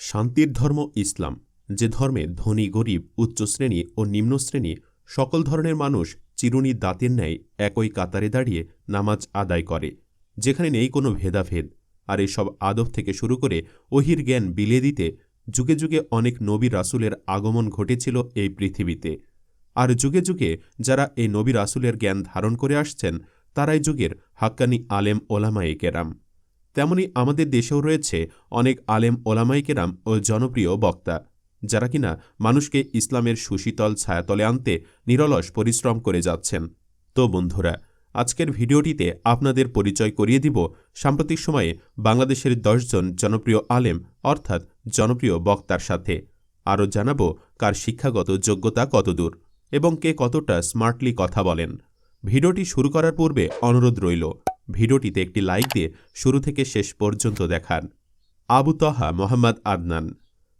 শান্তির ধর্ম ইসলাম। যে ধর্মে ধনী, গরিব উচ্চ শ্রেণি ও নিম্ন শ্রেণি সকল ধরনের মানুষ চিরুনি দাঁতের ন্যায় একই কাতারে দাঁড়িয়ে নামাজ আদায় করে, যেখানে নেই কোনো ভেদাভেদ। আর এসব আদব থেকে শুরু করে ওহির জ্ঞান বিলিয়ে দিতে যুগে যুগে অনেক নবী রাসুলের আগমন ঘটেছিল এই পৃথিবীতে। আর যুগে যুগে যারা এই নবী রাসুলের জ্ঞান ধারণ করে আসছেন, তারাই যুগের হাক্কানি আলেম ওলামায়ে কেরাম। তেমনি আমাদের দেশেও রয়েছে অনেক আলেম ওলামাই কেরাম ও জনপ্রিয় বক্তা, যারা কিনা মানুষকে ইসলামের সুশীতল ছায়াতলে আনতে নিরলস পরিশ্রম করে যাচ্ছেন। তো বন্ধুরা, আজকের ভিডিওটিতে আপনাদের পরিচয় করিয়ে দিব সাম্প্রতিক সময়ে বাংলাদেশের দশজন জনপ্রিয় আলেম অর্থাৎ জনপ্রিয় বক্তার সাথে। আরও জানাব কার শিক্ষাগত যোগ্যতা কতদূর এবং কে কতটা স্মার্টলি কথা বলেন। ভিডিওটি শুরু করার পূর্বে অনুরোধ রইল। ভিডিওটিতে একটি লাইক দিয়ে শুরু থেকে শেষ পর্যন্ত দেখান। আবু তহা মোহাম্মদ আদনান।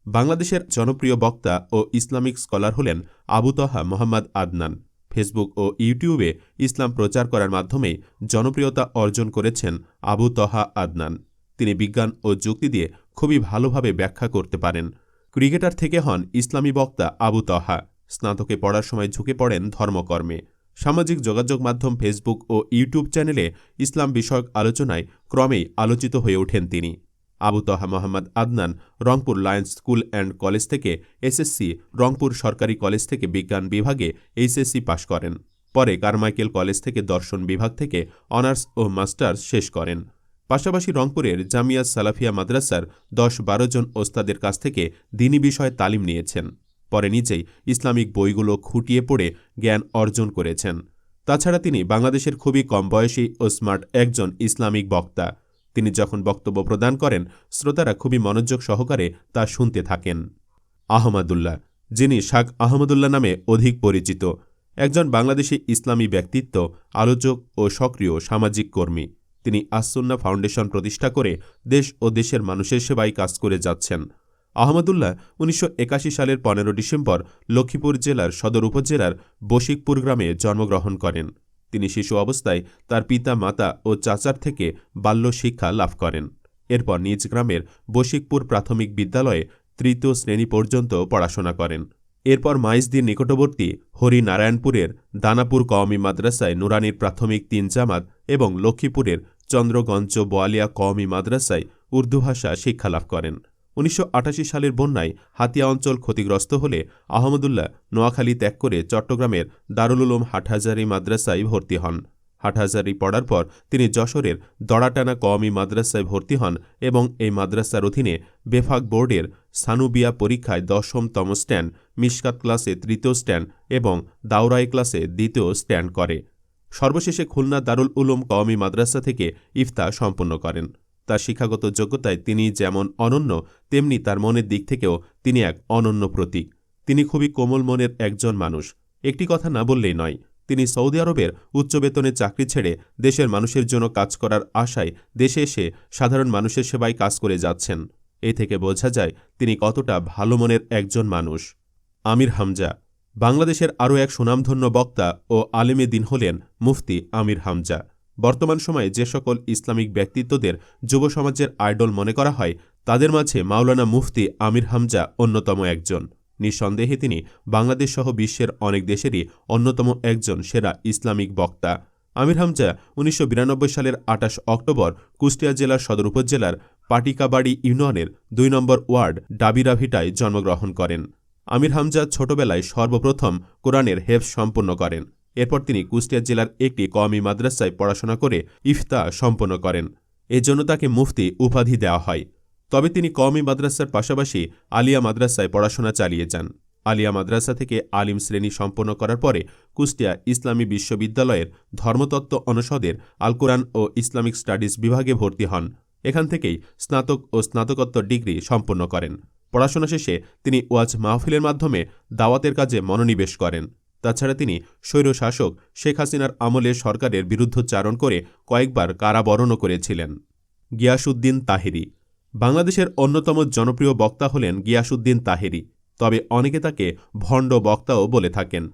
বাংলাদেশের জনপ্রিয় বক্তা ও ইসলামিক স্কলার হলেন আবু তহা মোহাম্মদ আদনান। ফেসবুক ও ইউটিউবে ইসলাম প্রচার করার মাধ্যমে জনপ্রিয়তা অর্জন করেছেন আবু তহা আদনান। তিনি বিজ্ঞান ও যুক্তি দিয়ে খুবই ভালোভাবে ব্যাখ্যা করতে পারেন। ক্রিকেটার থেকে হন ইসলামী বক্তা আবু তহা। স্নাতকে পড়ার সময় ঝুঁকে পড়েন ধর্মকর্মে। সামাজিক যোগাযোগ মাধ্যম ফেসবুক ও ইউটিউব চ্যানেলে ইসলাম বিষয়ক আলোচনায় ক্রমেই আলোচিত হয়ে ওঠেন তিনি। Abu Taha Mohammad Adnan Rangpur Lions school and college থেকে এসএসসি রংপুর সরকারি কলেজ থেকে বিজ্ঞান বিভাগে এইচএসসি পাশ করেন। পরে কারমাইকেল কলেজ থেকে দর্শন বিভাগ থেকে অনার্স ও মাস্টার্স শেষ করেন। পাশাপাশি রংপুরের জামিয়া সালাফিয়া মাদ্রাসার দশ বারো জন ওস্তাদের কাছ থেকে দিনী বিষয়ে তালিম নিয়েছেন। পরে নিজেই ইসলামিক বইগুলো খুঁটিয়ে পড়ে জ্ঞান অর্জন করেছেন। তাছাড়া তিনি বাংলাদেশের খুবই কম বয়সী ও স্মার্ট একজন ইসলামিক বক্তা। তিনি যখন বক্তব্য প্রদান করেন, শ্রোতারা খুবই মনোযোগ সহকারে তা শুনতে থাকেন। আহমদুল্লাহ, যিনি শাক আহমদুল্লাহ নামে অধিক পরিচিত, একজন বাংলাদেশি ইসলামী ব্যক্তিত্ব, আলোচক ও সক্রিয় সামাজিক কর্মী। তিনি আসন্না ফাউন্ডেশন প্রতিষ্ঠা করে দেশ ও দেশের মানুষের সেবায় কাজ করে যাচ্ছেন। আহমদুল্লাহ উনিশশো একাশি সালের পনেরো ডিসেম্বর লক্ষ্মীপুর জেলার সদর উপজেলার বশিকপুর গ্রামে জন্মগ্রহণ করেন। তিনি শিশু অবস্থায় তার পিতা, মাতা ও চাচার থেকে বাল্য শিক্ষা লাভ করেন। এরপর নিজ গ্রামের বশিকপুর প্রাথমিক বিদ্যালয়ে তৃতীয় শ্রেণি পর্যন্ত পড়াশোনা করেন। এরপর মাইজদির নিকটবর্তী হরিনারায়ণপুরের দানাপুর কওমি মাদ্রাসায় নুরানির প্রাথমিক তিন জামাত এবং লক্ষ্মীপুরের চন্দ্রগঞ্জ বোয়ালিয়া কওমি মাদ্রাসায় উর্দু ভাষা শিক্ষালাভ করেন। উনিশশো আটাশি সালের বন্যায় হাতিয়া অঞ্চল ক্ষতিগ্রস্ত হলে আহমদুল্লাহ নোয়াখালী ত্যাগ করে চট্টগ্রামের দারুল উলুম হাটহাজারি মাদ্রাসায় ভর্তি হন। হাটহাজারি পড়ার পর তিনি যশোরের দড়াটানা কওমি মাদ্রাসায় ভর্তি হন এবং এই মাদ্রাসার অধীনে বেফাক বোর্ডের সানুবিয়া পরীক্ষায় দশমতম স্ট্যান্ড মিসকাত ক্লাসে তৃতীয় স্ট্যান্ড এবং দাউরাই ক্লাসে দ্বিতীয় স্ট্যান্ড করে। সর্বশেষে খুলনা দারুল উলুম কওমি মাদ্রাসা থেকে ইফতা সম্পন্ন করেন। তার শিক্ষাগত যোগ্যতায় তিনি যেমন অনন্য, তেমনি তার মনের দিক থেকেও তিনি এক অনন্য প্রতীক। তিনি খুবই কোমল মনের একজন মানুষ। একটি কথা না বললেই নয়, তিনি সৌদি আরবের উচ্চ বেতনে চাকরি ছেড়ে দেশের মানুষের জন্য কাজ করার আশায় দেশে এসে সাধারণ মানুষের সেবায় কাজ করে যাচ্ছেন। এ থেকে বোঝা যায় তিনি কতটা ভালো মনের একজন মানুষ। আমির হামজা, বাংলাদেশের আরও এক সুনামধন্য বক্তা ও আলেমে দিন হলেন মুফতি আমির হামজা। বর্তমান সময়ে যে সকল ইসলামিক ব্যক্তিত্বদের যুব সমাজের আইডল মনে করা হয়, তাদের মাঝে মাওলানা মুফতি আমির হামজা অন্যতম একজন। নিঃসন্দেহে তিনি বাংলাদেশ সহ বিশ্বের অনেক দেশেরই অন্যতম একজন সেরা ইসলামিক বক্তা। আমির হামজা উনিশশো বিরানব্বই সালের আটাশ অক্টোবর কুষ্টিয়া জেলার সদর উপজেলার পাটিকাবাড়ি ইউনিয়নের দুই নম্বর ওয়ার্ড ডাবিরাভিটায় জন্মগ্রহণ করেন। আমির হামজা ছোটবেলায় সর্বপ্রথম কোরআনের হেফ সম্পন্ন করেন। এরপর তিনি কুষ্টিয়া জেলার একটি কওমি মাদ্রাসায় পড়াশোনা করে ইফতা সম্পন্ন করেন। এজন্য তাকে মুফতি উপাধি দেওয়া হয়। তবে তিনি কওমি মাদ্রাসার পাশাপাশি আলিয়া মাদ্রাসায় পড়াশোনা চালিয়ে যান। আলিয়া মাদ্রাসা থেকে আলিম শ্রেণি সম্পন্ন করার পরে কুষ্টিয়া ইসলামী বিশ্ববিদ্যালয়ের ধর্মতত্ত্ব অনুষদের আল কোরআন ও ইসলামিক স্টাডিজ বিভাগে ভর্তি হন। এখান থেকেই স্নাতক ও স্নাতকোত্তর ডিগ্রি সম্পন্ন করেন। পড়াশোনা শেষে তিনি ওয়াজ মাহফিলের মাধ্যমে দাওয়াতের কাজে মনোনিবেশ করেন। তাছাড়া তিনি স্বৈরশাসক শেখ হাসিনার আমলে সরকারের বিরুদ্ধোচ্চারণ করে কয়েকবার কারাবরণও করেছিলেন। গিয়াসুদ্দিন তাহেরি বাংলাদেশের অন্যতম জনপ্রিয় বক্তা হলেন গিয়াসুদ্দিন তাহেরি, তবে অনেকে তাকে ভণ্ড বক্তাও বলে থাকেন।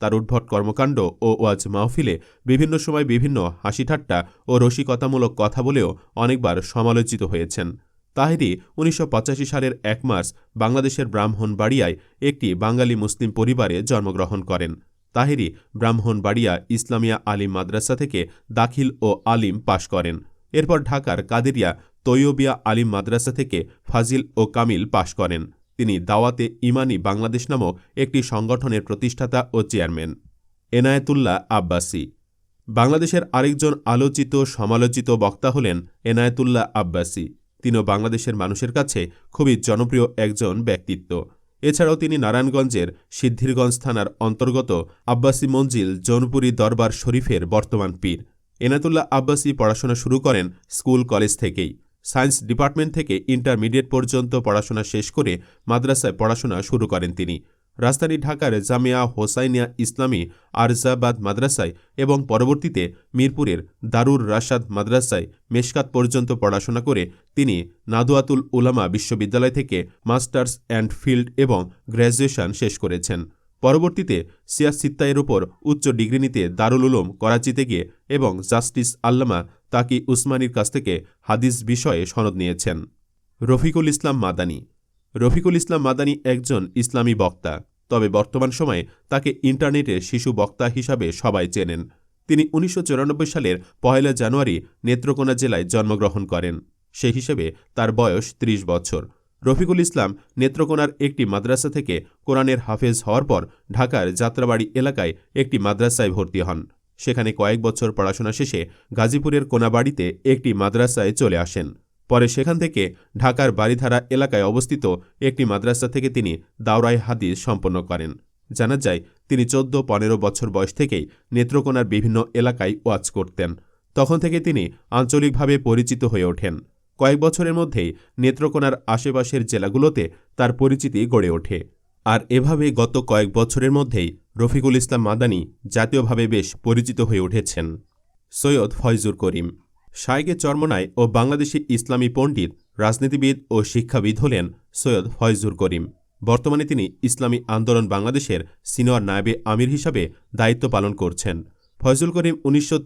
তার উদ্ভট কর্মকাণ্ড ও ওয়াজ মাহফিলে বিভিন্ন সময় বিভিন্ন হাসিঠাট্টা ও রসিকতামূলক কথা বলেও অনেকবার সমালোচিত হয়েছেন। তাহেরি উনিশশো সালের এক মার্চ বাংলাদেশের ব্রাহ্মণবাড়িয়ায় একটি বাঙালি মুসলিম পরিবারে জন্মগ্রহণ করেন। তাহেরি ব্রাহ্মণবাড়িয়া ইসলামিয়া আলিম মাদ্রাসা থেকে দাখিল ও আলিম পাশ করেন। এরপর ঢাকার কাদেরিয়া তৈয়বিয়া আলিম মাদ্রাসা থেকে ফাজিল ও কামিল পাশ করেন। তিনি দাওয়াতে ইমানি বাংলাদেশ নামক একটি সংগঠনের প্রতিষ্ঠাতা ও চেয়ারম্যান। এনায়েতুল্লাহ আব্বাসী। বাংলাদেশের আরেকজন আলোচিত, সমালোচিত বক্তা হলেন এনায়েতুল্লাহ আব্বাসী। তিনিও বাংলাদেশের মানুষের কাছে খুবই জনপ্রিয় একজন ব্যক্তিত্ব। এছাড়াও তিনি নারায়ণগঞ্জের সিদ্ধিরগঞ্জ থানার অন্তর্গত আব্বাসী মঞ্জিল জৌনপুরী দরবার শরীফের বর্তমান পীর। এনাতুল্লাহ আব্বাসী পড়াশোনা শুরু করেন স্কুল কলেজ থেকেই। সায়েন্স ডিপার্টমেন্ট থেকে ইন্টারমিডিয়েট পর্যন্ত পড়াশোনা শেষ করে মাদ্রাসায় পড়াশোনা শুরু করেন তিনি। রাজধানী ঢাকার জামিয়া হোসাইনিয়া ইসলামী আরজাবাদ মাদ্রাসায় এবং পরবর্তীতে মিরপুরের দারুর রাশাদ মাদ্রাসায় মেশকাত পর্যন্ত পড়াশোনা করে তিনি নাদুয়াতুল উলামা বিশ্ববিদ্যালয় থেকে মাস্টার্স অ্যান্ড ফিল্ড এবং গ্র্যাজুয়েশন শেষ করেছেন। পরবর্তীতে সিয়াসিত্তায়ের উপর উচ্চ ডিগ্রি নিতে দারুল উলুম করাচিতে গিয়ে এবং জাস্টিস আল্লামা তাকি উসমানির কাছ থেকে হাদিস বিষয়ে সনদ নিয়েছেন। রফিকুল ইসলাম মাদানী রফিকুল ইসলাম মাদানী একজন ইসলামী বক্তা, তবে বর্তমান সময়ে তাকে ইন্টারনেটে শিশু বক্তা হিসাবে সবাই চেনেন। তিনি উনিশশো চুরানব্বই সালের পয়লা জানুয়ারি নেত্রকোনা জেলায় জন্মগ্রহণ করেন। সে হিসেবে তার বয়স ৩০ বছর। রফিকুল ইসলাম নেত্রকোনার একটি মাদ্রাসা থেকে কোরআনের হাফেজ হওয়ার পর ঢাকার যাত্রাবাড়ি এলাকায় একটি মাদ্রাসায় ভর্তি হন। সেখানে কয়েক বছর পড়াশোনা শেষে গাজীপুরের কোনাবাড়িতে একটি মাদ্রাসায় চলে আসেন। পরে সেখান থেকে ঢাকার বাড়িধারা এলাকায় অবস্থিত একটি মাদ্রাসা থেকে তিনি দাওরাই হাদিস সম্পন্ন করেন। জানা যায়, তিনি চোদ্দ, পনেরো বছর বয়স থেকেই নেত্রকোনার বিভিন্ন এলাকায় ওয়াজ করতেন। তখন থেকে তিনি আঞ্চলিকভাবে পরিচিত হয়ে ওঠেন। কয়েক বছরের মধ্যেই নেত্রকোনার আশেপাশের জেলাগুলোতে তার পরিচিতি গড়ে ওঠে। আর এভাবে গত কয়েক বছরের মধ্যেই রফিকুল ইসলাম মাদানী জাতীয়ভাবে বেশ পরিচিত হয়ে উঠেছেন। সৈয়দ ফয়জুর করিম শায়েকে চরমনায় ও বাংলাদেশি ইসলামী পণ্ডিত, রাজনীতিবিদ ও শিক্ষাবিদ হলেন সৈয়দ ফয়জুর করিম। বর্তমানে তিনি ইসলামী আন্দোলন বাংলাদেশের সিনিয়র নায়েবে আমির হিসাবে দায়িত্ব পালন করছেন। ফয়জুল করিম উনিশশো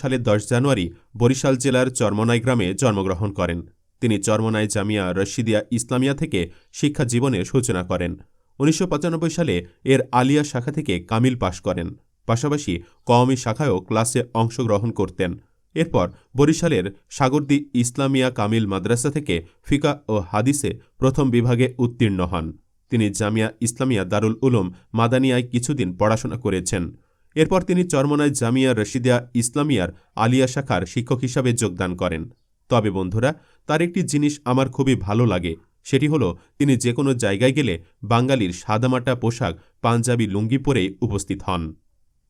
সালের দশ জানুয়ারি বরিশাল জেলার চরমনাই গ্রামে জন্মগ্রহণ করেন। তিনি চরমনাই জামিয়া রশিদিয়া ইসলামিয়া থেকে শিক্ষা জীবনের সূচনা করেন। উনিশশো পঁচানব্বই সালে এর আলিয়া শাখা থেকে কামিল পাশ করেন। পাশাপাশি কওমি শাখায়ও ক্লাসে অংশগ্রহণ করতেন। এরপর বরিশালের সাগরদি ইসলামিয়া কামিল মাদ্রাসা থেকে ফিকা ও হাদিসে প্রথম বিভাগে উত্তীর্ণ হন। তিনি জামিয়া ইসলামিয়া দারুল উলুম মাদানিয়ায় কিছুদিন পড়াশোনা করেছেন। এরপর তিনি চরমনায় জামিয়া রশিদিয়া ইসলামিয়ার আলিয়া শাখার শিক্ষক হিসাবে যোগদান করেন। তবে বন্ধুরা, তার একটি জিনিস আমার খুবই ভালো লাগে, সেটি হলো তিনি যে কোনো জায়গায় গেলে বাঙালির সাদামাটা পোশাক পাঞ্জাবি লুঙ্গি পরেই উপস্থিত হন।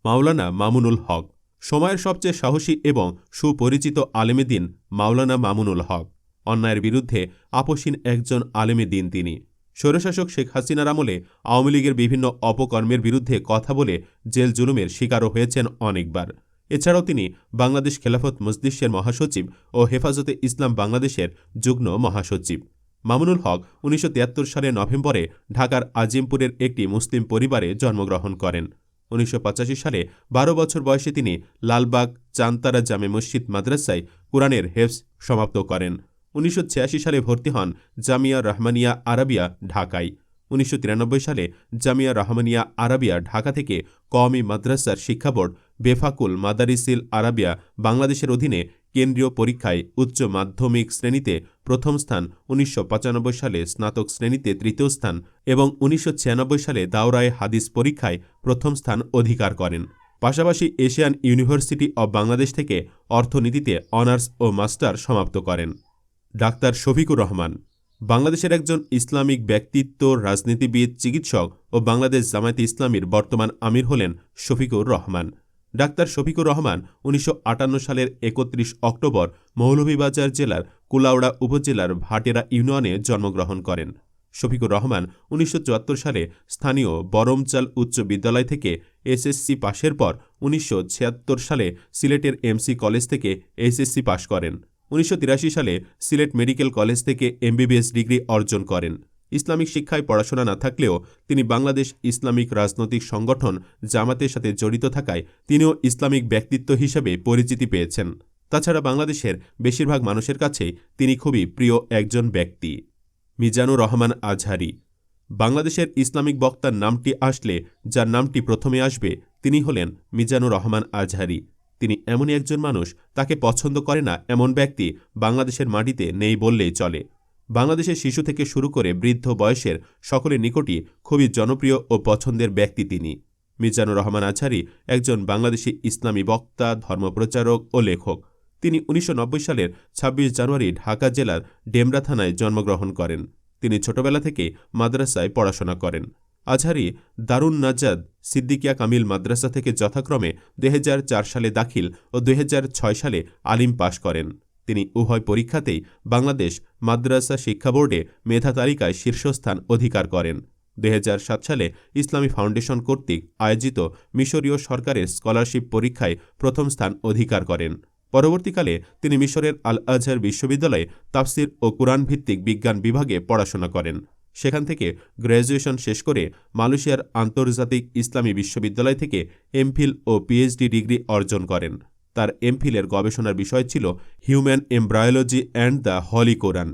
মাওলানা মামুনুল হক সময়ের সবচেয়ে সাহসী এবং সুপরিচিত আলেমে দিন মাওলানা মামুনুল হক। অন্যায়ের বিরুদ্ধে আপোষীন একজন আলেমে দিন তিনি। স্বৈরশাসক শেখ হাসিনার আমলে আওয়ামী লীগের বিভিন্ন অপকর্মের বিরুদ্ধে কথা বলে জেল জুলুমের শিকারও হয়েছেন অনেকবার। এছাড়াও তিনি বাংলাদেশ খেলাফত মজলিসের মহাসচিব ও হেফাজতে ইসলাম বাংলাদেশের যুগ্ম মহাসচিব। মামুনুল হক উনিশশো তিয়াত্তর সালের নভেম্বরে ঢাকার আজিমপুরের একটি মুসলিম পরিবারে জন্মগ্রহণ করেন। উনিশশো পঁচাশি সালে বারো বছর বয়সে তিনি লালবাগ চান্তারা জামে মসজিদ মাদ্রাসায় কোরআনের হেফস সমাপ্ত করেন। উনিশশো ছিয়াশি সালে ভর্তি হন জামিয়া রহমানিয়া আরাবিয়া ঢাকায়। উনিশশো তিরানব্বই সালে জামিয়া রহমানিয়া আরাবিয়া ঢাকা থেকে কওমি মাদ্রাসার শিক্ষা বোর্ড বেফাকুল মাদারিসিল আরাবিয়া বাংলাদেশের অধীনে কেন্দ্রীয় পরীক্ষায় উচ্চ মাধ্যমিক শ্রেণীতে প্রথম স্থান, উনিশশো পঁচানব্বই সালে স্নাতক শ্রেণীতে তৃতীয় স্থান এবং উনিশশো ছিয়ানব্বই সালে দাওরায় হাদিস পরীক্ষায় প্রথম স্থান অধিকার করেন। পাশাপাশি এশিয়ান ইউনিভার্সিটি অব বাংলাদেশ থেকে অর্থনীতিতে অনার্স ও মাস্টার সমাপ্ত করেন। ডাক্তার শফিকুর রহমান, বাংলাদেশের একজন ইসলামিক ব্যক্তিত্ব, রাজনীতিবিদ, চিকিৎসক ও বাংলাদেশ জামায়াতে ইসলামীর বর্তমান আমির হলেন শফিকুর রহমান। ডাক্তার শফিকুর রহমান উনিশশো আটান্ন সালের একত্রিশ অক্টোবর মৌলভীবাজার জেলার কুলাউড়া উপজেলার ভাটেরা ইউনিয়নে জন্মগ্রহণ করেন। শফিকুর রহমান উনিশশো চুয়াত্তর সালে স্থানীয় বরমচাল উচ্চ বিদ্যালয় থেকে এসএসসি পাশের পর উনিশশো ছিয়াত্তর সালে সিলেটের এমসি কলেজ থেকে এসএসসি পাশ করেন। উনিশশো তিরাশি সালে সিলেট মেডিকেল কলেজ থেকে এমবিবিএস ডিগ্রি অর্জন করেন। ইসলামিক শিক্ষায় পড়াশোনা না থাকলেও তিনি বাংলাদেশ ইসলামিক রাজনৈতিক সংগঠন জামাতের সাথে জড়িত থাকায় তিনিও ইসলামিক ব্যক্তিত্ব হিসেবে পরিচিতি পেয়েছেন। তাছাড়া বাংলাদেশের বেশিরভাগ মানুষের কাছেই তিনি খুবই প্রিয় একজন ব্যক্তি। মিজানুর রহমান আজহারি। বাংলাদেশের ইসলামিক বক্তার নামটি আসলে যার নামটি প্রথমে আসবে তিনি হলেন মিজানুর রহমান আজহারি। তিনি এমনই একজন মানুষ তাকে পছন্দ করে না এমন ব্যক্তি বাংলাদেশের মাটিতে নেই বললেই চলে। বাংলাদেশের শিশু থেকে শুরু করে বৃদ্ধ বয়সের সকলের নিকটই খুবই জনপ্রিয় ও পছন্দের ব্যক্তি তিনি। মিজানুর রহমান আজহারি একজন বাংলাদেশি ইসলামী বক্তা, ধর্মপ্রচারক ও লেখক। তিনি উনিশশো নব্বই সালের ২৬ জানুয়ারি ঢাকা জেলার ডেমরা থানায় জন্মগ্রহণ করেন। তিনি ছোটবেলা থেকে মাদ্রাসায় পড়াশোনা করেন। আজহারি দারুণ নাজাদ সিদ্দিকিয়া কামিল মাদ্রাসা থেকে যথাক্রমে দুই হাজার চার সালে দাখিল ও দুই হাজার ছয় সালে আলিম পাশ করেন। তিনি উভয় পরীক্ষাতেই বাংলাদেশ মাদ্রাসা শিক্ষা বোর্ডে মেধা তালিকায় শীর্ষস্থান অধিকার করেন। দু হাজার সাত সালে ইসলামী ফাউন্ডেশন কর্তৃক আয়োজিত মিশরীয় সরকারের স্কলারশিপ পরীক্ষায় প্রথম স্থান অধিকার করেন। পরবর্তীকালে তিনি মিশরের আল আজহার বিশ্ববিদ্যালয়ে তাফসির ও কুরআন ভিত্তিক বিজ্ঞান বিভাগে পড়াশোনা করেন। সেখান থেকে গ্র্যাজুয়েশন শেষ করে মালয়েশিয়ার আন্তর্জাতিক ইসলামী বিশ্ববিদ্যালয় থেকে এমফিল ও পিএইচডি ডিগ্রি অর্জন করেন। তার এমফিলের গবেষণার বিষয় ছিল human embryology and the holy Quran.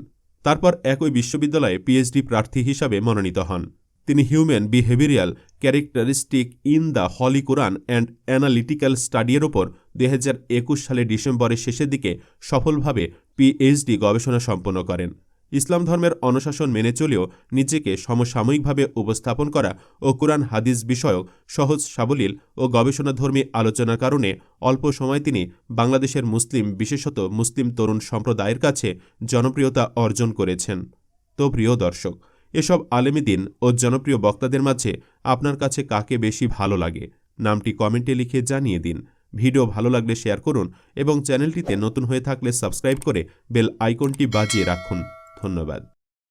তারপর একই বিশ্ববিদ্যালয়ে পিএইচডি প্রার্থী হিসাবে মনোনীত হন। তিনি human behavioural characteristic in the holy Quran and analytical স্টাডির ওপর দু হাজার একুশ সালে ডিসেম্বরের শেষের দিকে সফলভাবে পিএইচডি গবেষণা সম্পন্ন করেন। ইসলাম ধর্মের অনুশাসন মেনে চলেও নিজেকে সমসাময়িকভাবে উপস্থাপন করা ও কোরআন হাদিস বিষয়ক সহজ সাবলীল ও গবেষণাধর্মী আলোচনার কারণে অল্প সময় তিনি বাংলাদেশের মুসলিম, বিশেষত মুসলিম তরুণ সম্প্রদায়ের কাছে জনপ্রিয়তা অর্জন করেছেন। তো প্রিয় দর্শক, এসব আলেমিদিন ও জনপ্রিয় বক্তাদের মাঝে আপনার কাছে কাকে বেশি ভালো লাগে? নামটি কমেন্টে লিখে জানিয়ে দিন। ভিডিও ভালো লাগলে শেয়ার করুন এবং চ্যানেলটিতে নতুন হয়ে থাকলে সাবস্ক্রাইব করে বেল আইকনটি বাজিয়ে রাখুন। ধন্যবাদ।